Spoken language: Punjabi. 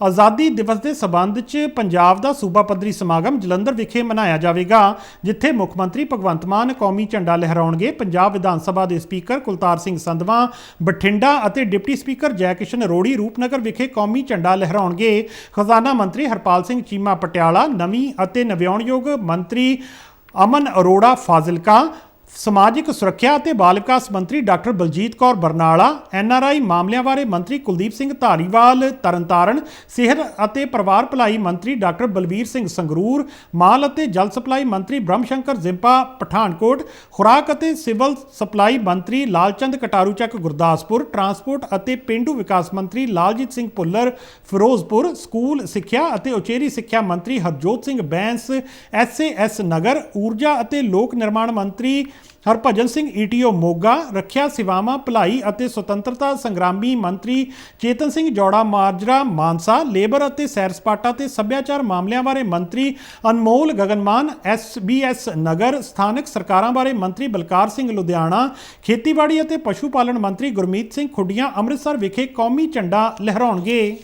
ਆਜ਼ਾਦੀ ਦਿਵਸ ਦੇ ਸਬੰਧ 'ਚ ਪੰਜਾਬ ਦਾ ਸੂਬਾ ਪੱਧਰੀ ਸਮਾਗਮ ਜਲੰਧਰ ਵਿਖੇ ਮਨਾਇਆ ਜਾਵੇਗਾ, ਜਿੱਥੇ ਮੁੱਖ ਮੰਤਰੀ ਭਗਵੰਤ ਮਾਨ ਕੌਮੀ ਝੰਡਾ ਲਹਿਰਾਉਣਗੇ। ਪੰਜਾਬ ਵਿਧਾਨ ਸਭਾ ਦੇ ਸਪੀਕਰ ਕੁਲਤਾਰ ਸਿੰਘ ਸੰਧਵਾਂ, ਬਠਿੰਡਾ ਅਤੇ ਡਿਪਟੀ ਸਪੀਕਰ ਜੈਕਿਸ਼ਨ ਅਰੋੜੀ ਰੂਪਨਗਰ ਵਿਖੇ ਕੌਮੀ ਝੰਡਾ ਲਹਿਰਾਉਣਗੇ। ਖਜ਼ਾਨਾ ਮੰਤਰੀ ਹਰਪਾਲ ਸਿੰਘ ਚੀਮਾ ਪਟਿਆਲਾ, ਨਵੀਂ ਅਤੇ ਨਵਿਆਉਣਯੋਗ ਮੰਤਰੀ ਅਮਨ ਅਰੋੜਾ ਫਾਜ਼ਿਲਕਾ ਸਮਾਜਿਕ ਸੁਰੱਖਿਆ ਅਤੇ ਬਾਲ ਵਿਕਾਸ ਮੰਤਰੀ ਡਾਕਟਰ ਬਲਜੀਤ ਕੌਰ ਬਰਨਾਲਾ ਐਨਆਰਆਈ ਮਾਮਲਿਆਂ ਬਾਰੇ ਮੰਤਰੀ ਕੁਲਦੀਪ ਸਿੰਘ ਧਾਰੀਵਾਲ, ਤਰਨਤਾਰਨ ਸਿਹਤ ਅਤੇ ਪਰਿਵਾਰ ਭਲਾਈ ਮੰਤਰੀ ਡਾਕਟਰ ਬਲਬੀਰ ਸਿੰਘ ਸੰਗਰੂਰ, ਮਾਲ ਅਤੇ ਜਲ ਸਪਲਾਈ ਮੰਤਰੀ ਬ੍ਰਹਮਸ਼ੰਕਰ ਜ਼ਿੰਪਾ, ਪਠਾਨਕੋਟ ਖੁਰਾਕ ਅਤੇ ਸਿਵਲ ਸਪਲਾਈ ਮੰਤਰੀ ਲਾਲਚੰਦ ਕਟਾਰੂਚੱਕ ਗੁਰਦਾਸਪੁਰ, ਟਰਾਂਸਪੋਰਟ ਅਤੇ ਪਿੰਡੂ ਵਿਕਾਸ ਮੰਤਰੀ ਲਾਲਜੀਤ ਸਿੰਘ ਭੁੱਲਰ, ਫਿਰੋਜ਼ਪੁਰ ਸਕੂਲ ਸਿੱਖਿਆ ਅਤੇ ਉਚੇਰੀ ਸਿੱਖਿਆ ਮੰਤਰੀ ਹਰਜੋਤ ਸਿੰਘ ਬੈਂਸ ਐਸਏਐਸ ਨਗਰ, ਊਰਜਾ ਅਤੇ ਲੋਕ ਨਿਰਮਾਣ ਮੰਤਰੀ ਹਰਭਜਨ ਸਿੰਘ ਈਟੀਓ ਮੋਗਾ, ਰੱਖਿਆ ਸੇਵਾਵਾਂ, ਭਲਾਈ ਅਤੇ ਸੁਤੰਤਰਤਾ ਸੰਗਰਾਮੀ ਮੰਤਰੀ ਚੇਤਨ ਸਿੰਘ ਜੋੜਾ, ਮਾਜਰਾ, ਮਾਨਸਾ, ਲੇਬਰ ਅਤੇ ਸੈਰ ਸਪਾਟਾ ਤੇ ਸੱਭਿਆਚਾਰ ਮਾਮਲਿਆਂ ਬਾਰੇ ਮੰਤਰੀ ਅਨਮੋਲ ਗਗਨਮਾਨ ਐਸਬੀਐਸ ਨਗਰ, ਸਥਾਨਕ ਸਰਕਾਰਾਂ ਬਾਰੇ ਮੰਤਰੀ ਬਲਕਾਰ ਸਿੰਘ ਲੁਧਿਆਣਾ, ਖੇਤੀਬਾੜੀ ਅਤੇ ਪਸ਼ੂ ਪਾਲਣ ਮੰਤਰੀ ਗੁਰਮੀਤ ਸਿੰਘ ਖੁੱਡੀਆਂ, ਅੰਮ੍ਰਿਤਸਰ ਵਿਖੇ ਕੌਮੀ ਝੰਡਾ ਲਹਿਰਾਉਣਗੇ।